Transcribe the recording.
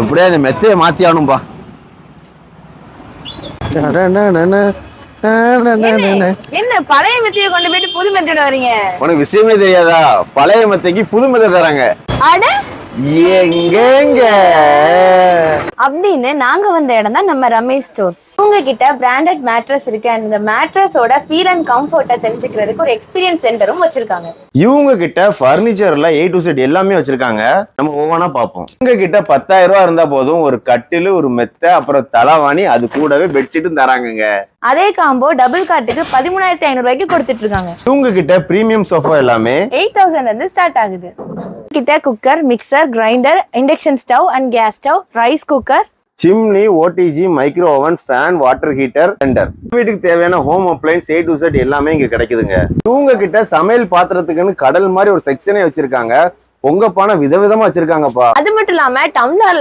எப்படியா இந்த மெத்தையை மாத்தி ஆகணும்பா? என்ன? பழைய மெத்தையை கொண்டு போயிட்டு புது மெத்தையோட வரீங்க? உனக்கு விஷயமே தெரியாதா? பழைய மெத்தைக்கு புது மெத்தை தராங்க. அட! எங்கெங்க? அப்படின்னு நாங்க வந்த இடம் தான் நம்ம ரமேஷ் ஸ்டோர்ஸ் உங்ககிட்ட பிராண்டட் மேட்ரஸ் இருக்கு அண்ட் இந்த மேட்ரஸோட ஃபீல் அண்ட் கம்ஃபர்ட்டை தெரிஞ்சுக்கிறதுக்கு ஒரு எக்ஸ்பீரியன்ஸ் சென்டரும் வச்சிருக்காங்க. இவங்க கிட்ட பர்னிச்சர்ல ஏ டு செட் எல்லாமே வச்சிருக்காங்க. நம்ம ஒவ்வொன்றா பார்ப்போம். இவங்க கிட்ட பத்தாயிரம் ரூபாய் இருந்தா போதும் ஒரு கட்டிலு ஒரு மெத்தை அப்புறம் தலவாணி அது கூடவே பெட்ஷீட்டும் தராங்கங்க. அதே காம்போ டபுள் காட்டுக்கு பதிமூணாயிரத்தி ஐநூறு ரூபாய்க்கு கொடுத்துட்டு இருக்காங்க. இவங்க கிட்ட பிரீமியம் சோஃபா எல்லாமே எயிட் தௌசண்ட்ல இருந்து ஸ்டார்ட் ஆகுது. கிட்ட cooker mixer grinder induction stove and gas stove rice cooker chimney OTG micro oven fan water heater tender வீட்டுக்கு தேவையான home appliances A to Z எல்லாமே இங்க கிடைக்குதுங்க. இவங்க கிட்ட சமையல் பாத்திரத்துக்குன்னு கடல் மாதிரி ஒரு செக்ஷனே வச்சிருக்காங்க. பொங்க பானை விதவிதமா வச்சிருக்காங்கப்பா. அது மட்டும் இல்லாம டம்ளர்